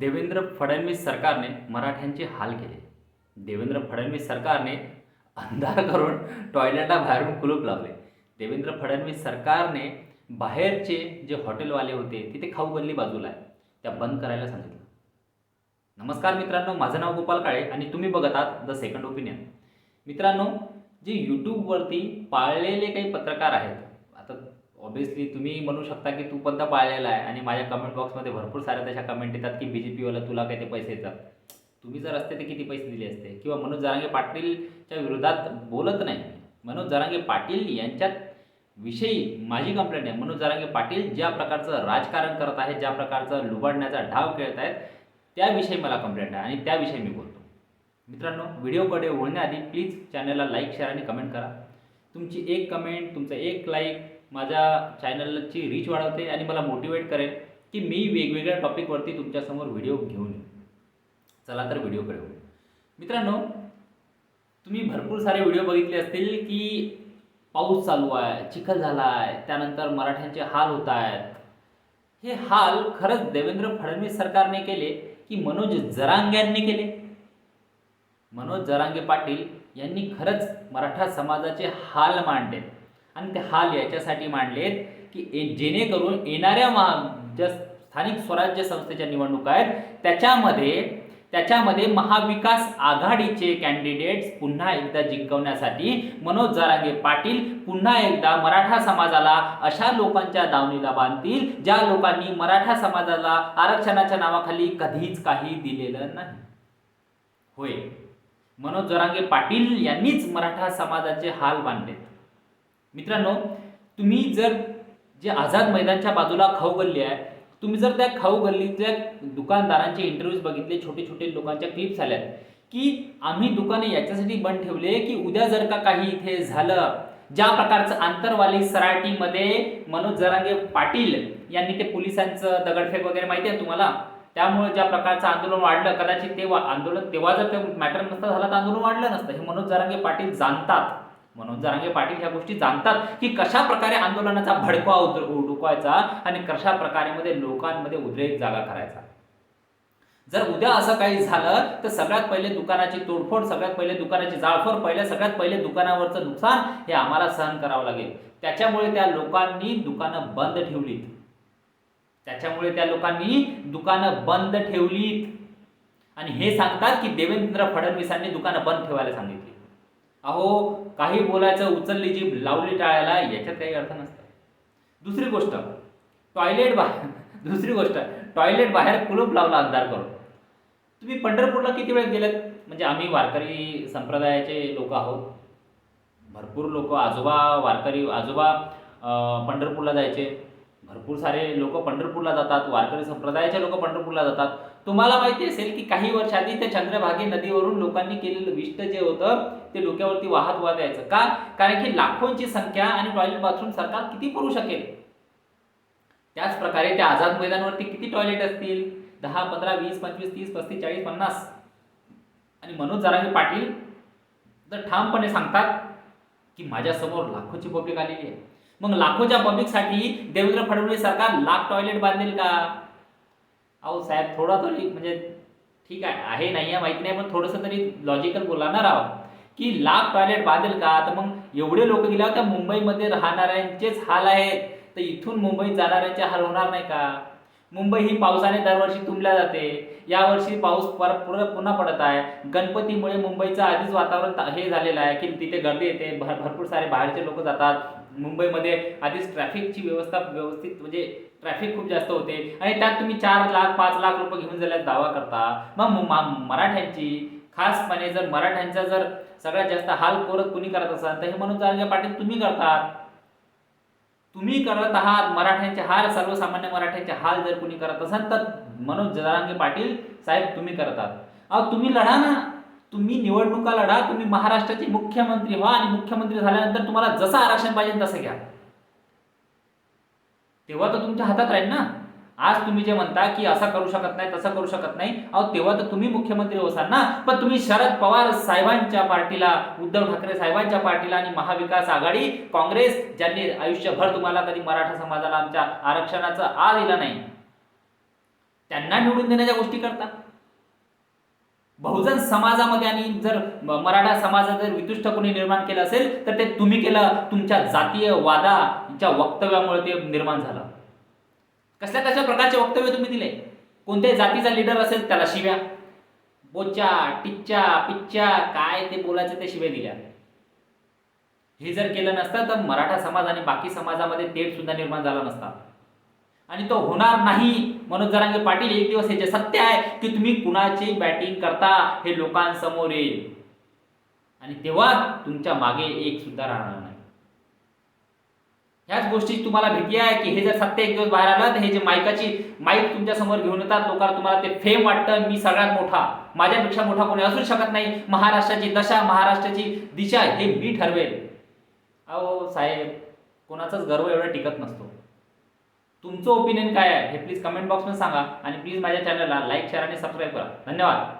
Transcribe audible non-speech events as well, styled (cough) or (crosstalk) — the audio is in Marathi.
देवेंद्र फडणवीस सरकारने मराठ्यांचे हाल केले. देवेंद्र फडणवीस सरकारने अंधार करून टॉयलेटला बाहेरून कुलूप लावले. देवेंद्र फडणवीस सरकारने बाहेरचे जे हॉटेलवाले होते तिथे खाऊ गल्ली बाजूला आहे. त्या बंद करायला सांगितलं. नमस्कार मित्रांनो माझं नाव गोपाल काळे आणि तुम्ही बघत आहात द सेकंड ओपिनियन. मित्रांनो जे यूट्यूबवरती पाळलेले काही पत्रकार आहेत ऑब्विसली तुम्ही म्हणू शकता की तू पण तर पाळलेला आहे आणि माझ्या कमेंट बॉक्समध्ये भरपूर साऱ्या तशा कमेंट येतात की बी जे पीवाला तुला काय ते पैसे येतात. तुम्ही जर असते तर किती पैसे दिले असते? किंवा मनोज जरांगे पाटीलच्या विरोधात बोलत नाही. मनोज जरांगे पाटील यांच्यात विषयी माझी कंप्लेंट आहे. मनोज जरांगे पाटील ज्या प्रकारचं राजकारण करत आहे ज्या प्रकारचं लुबाडण्याचा ढाव खेळत आहेत त्याविषयी मला कंप्लेंट आहे आणि त्याविषयी मी बोलतो. मित्रांनो व्हिडिओकडे वळण्याआधी प्लीज चॅनलला लाईक शेअर आणि कमेंट करा. तुमची एक कमेंट तुमचं एक लाईक माझ्या चॅनलची रीच वाढवते आणि मला मोटिवेट करेल की मी वेगवेगळ्या टॉपिकवरती तुमच्यासमोर व्हिडिओ घेऊन येऊ चला तर व्हिडिओकडे वळू. मित्रांनो तुम्ही भरपूर सारे व्हिडिओ बघितले असतील की पाऊस चालू आहे चिखल झाला आहे त्यानंतर मराठ्यांचे हाल होत आहेत. हे हाल खरंच देवेंद्र फडणवीस सरकारने केले की मनोज जरांग्यांनी केले? मनोज जरांगे पाटील यांनी खरंच मराठा समाजाचे हाल मांडले. आणि ते हाल याच्यासाठी मांडलेत की ए- जेणेकरून येणाऱ्या महा ज्या स्थानिक स्वराज्य संस्थेच्या निवडणुका आहेत त्याच्यामध्ये त्याच्यामध्ये महाविकास आघाडीचे कॅन्डिडेट्स पुन्हा एकदा जिंकवण्यासाठी मनोज जरांगे पाटील पुन्हा एकदा मराठा समाजाला अशा लोकांच्या दावणीला बांधतील ज्या लोकांनी मराठा समाजाला आरक्षणाच्या नावाखाली कधीच काही दिलेलं नाही. होय. मनोज जरांगे पाटील यांनीच मराठा समाजाचे हाल बांधलेत. मित्रांनो तुम्ही जर जे आझाद मैदानच्या बाजूला खाऊ गल्ली आहे तुम्ही जर त्या खाऊ गल्लीतल्या दुकानदारांचे इंटरव्ह्यूज बघितले छोटे छोटे लोकांच्या क्लिप्स आल्यात की आम्ही दुकाने याच्यासाठी बंद ठेवले की उद्या जर का काही इथे झालं ज्या प्रकारचं आंतरवाली सराटीमध्ये मनोज जरांगे पाटील यांनी ते पोलिसांचं दगडफेक वगैरे माहिती आहे तुम्हाला? त्यामुळे ज्या प्रकारचं आंदोलन वाढलं कदाचित ते आंदोलन तेव्हा जर ते मॅटर नसतं झालं तर आंदोलन वाढलं नसतं. हे मनोज जरांगे पाटील जाणतात. मनोज जरांगे पाटील ह्या गोष्टी जाणतात की कशा प्रकारे आंदोलनाचा भडकवा उद- उडकवायचा आणि कशा प्रकारे मध्ये लोकांमध्ये उद्रेक जागा करायचा. जर उद्या असं काही झालं तर सगळ्यात पहिले दुकानाची तोडफोड सगळ्यात पहिले दुकानाची जाळफोड पहिले सगळ्यात पहिले दुकानावरचं नुकसान हे आम्हाला सहन करावं लागेल. त्याच्यामुळे त्या लोकांनी दुकानं बंद ठेवलीत. त्याच्यामुळे त्या लोकांनी दुकानं बंद ठेवलीत. आणि हे सांगतात की देवेंद्र फडणवीसांनी दुकानं बंद ठेवायला सांगितली. अहो काही बोलायचं उचलली जीभ लावली टाळायला याच्यात काही अर्थ नसतं. दुसरी गोष्ट टॉयलेट बाहेर (laughs) दुसरी गोष्ट टॉयलेट बाहेर कुलूप लावला अंधार करून. तुम्ही पंढरपूरला किती वेळ गेलेत? म्हणजे आम्ही वारकरी संप्रदायाचे लोक आहोत. भरपूर लोक आजोबा वारकरी आजोबा पंढरपूरला जायचे. भरपूर सारे लोक पंढरपूरला जातात वारकरी संप्रदायाचे लोक पंढरपूरला जातात. तुम्हाला माहिती असेल की काही वर्षाआधी त्या चंद्रभागी नदीवरून लोकांनी केलेलं विष्ट जे होतं ते डोक्यावरती वाहत वाहत यायचं. का? कारण की लाखोंची संख्या आणि टॉयलेट बाथरूम सरकार किती करू शकेल? त्याच प्रकारे त्या आझाद मैदानावरती किती टॉयलेट असतील? दहा पंधरा वीस पंचवीस तीस पस्तीस चाळीस पन्नास. आणि मनोज जरांगे पाटील तर ठामपणे सांगतात की माझ्यासमोर लाखोची पब्लिक आलेली आहे. मग लाखोच्या पब्लिकसाठी देवेंद्र फडणवीस सरकार लाख टॉयलेट बांधेल का? अहो साहेब थोडा तरी म्हणजे ठीक आहे आहे नाही आहे माहिती नाही पण थोडंसं तरी लॉजिकल बोला ना राव की लाख टॉयलेट बांधेल का? तर मग एवढे लोक गेल्यावर त्या मुंबईमध्ये राहणाऱ्यांचेच हाल आहेत. तर इथून मुंबईत जाणाऱ्यांचे हाल होणार नाही का? मुंबई ही पावसाने दरवर्षी तुंबल्या जाते. यावर्षी पाऊस पर पुरं पुन्हा पडत आहे. गणपतीमुळे मुंबईचं आधीच वातावरण हे झालेलं आहे की तिथे गर्दी येते भर भरपूर सारे बाहेरचे लोक जातात. मुंबईमध्ये आधीच ट्रॅफिकची व्यवस्था व्यवस्थित म्हणजे ट्रॅफिक खूप जास्त होते. आणि त्यात तुम्ही चार लाख पाच लाख रुपये घेऊन जायला दावा करता. मग मराठ्यांची खासपणे जर मराठ्यांचा जर सगळ्यात जास्त हाल कोरत कुणी करत असाल तर हे मनोज जारंगे पाटील तुम्ही करतात. तुम्ही करत आहात मराठ्यांचे हाल सर्वसामान्य मराठ्यांचे हाल जर कुणी करत असाल तर मनोज जरांगे पाटील साहेब तुम्ही करतात. अहो तुम्ही लढा ना. तुम्ही निवडणुका लढा तुम्ही महाराष्ट्राचे मुख्यमंत्री व्हा आणि मुख्यमंत्री झाल्यानंतर तुम्हाला जसं आरक्षण पाहिजे तसं घ्या. तेव्हा तर तुमच्या हातात राहील ना. आज तुम्ही जे म्हणता की असं करू शकत नाही तसं करू शकत नाही अहो तेव्हा तर तुम्ही मुख्यमंत्री होसाल ना. पण तुम्ही शरद पवार साहेबांच्या पार्टीला उद्धव ठाकरे साहेबांच्या पार्टीला आणि महाविकास आघाडी काँग्रेस ज्यांनी आयुष्यभर तुम्हाला कधी मराठा समाजाला आमच्या आरक्षणाचं आ दिलं नाही त्यांना निवडून देण्याच्या गोष्टी करता. बहुजन समाजामध्ये आणि जर मराठा समाजात जर वितुष्ट कोणी निर्माण केलं असेल तर ते तुम्ही केलं तुमच्या जातीय वादाच्या वक्तव्यामुळे ते निर्माण झालं. कसल्या कसल्या प्रकारचे वक्तव्य तुम्ही दिले? कोणत्याही जातीचा लिडर असेल त्याला शिव्या. बोच्या टिच्च्या पिच्च्या काय ते बोलायचं ते शिव्या दिल्या. हे जर केलं नसतं तर मराठा समाज आणि बाकी समाजामध्ये तेढ सुद्धा निर्माण झाला नसता. आणि तो होणार नाही. मनोज जरांगे पाटील एक दिवस हे जे सत्य आहे की तुम्ही कुणाची बॅटिंग करता हे लोकांसमोर येईल. आणि तेव्हा तुमच्या मागे एक सुद्धा राहणार नाही. ह्याच गोष्टी तुम्हाला भीती आहे की हे जर सत्य एक दिवस बाहेर आलं तर हे जे माईकाची माईक तुमच्यासमोर घेऊन येतात लोकांना तुम्हाला ते फेम वाटतं मी सगळ्यात मोठा माझ्यापेक्षा मोठा कोणी असू शकत नाही. महाराष्ट्राची दशा महाराष्ट्राची दिशा हे मी ठरवेल. अहो साहेब कोणाचाच गर्व एवढा टिकत नसतो. तुमचं ओपिनियन काय आहे हे प्लीज कमेंट बॉक्समध्ये सांगा आणि प्लीज माझ्या चॅनलला लाईक शेअर आणि सबस्क्राईब करा. धन्यवाद.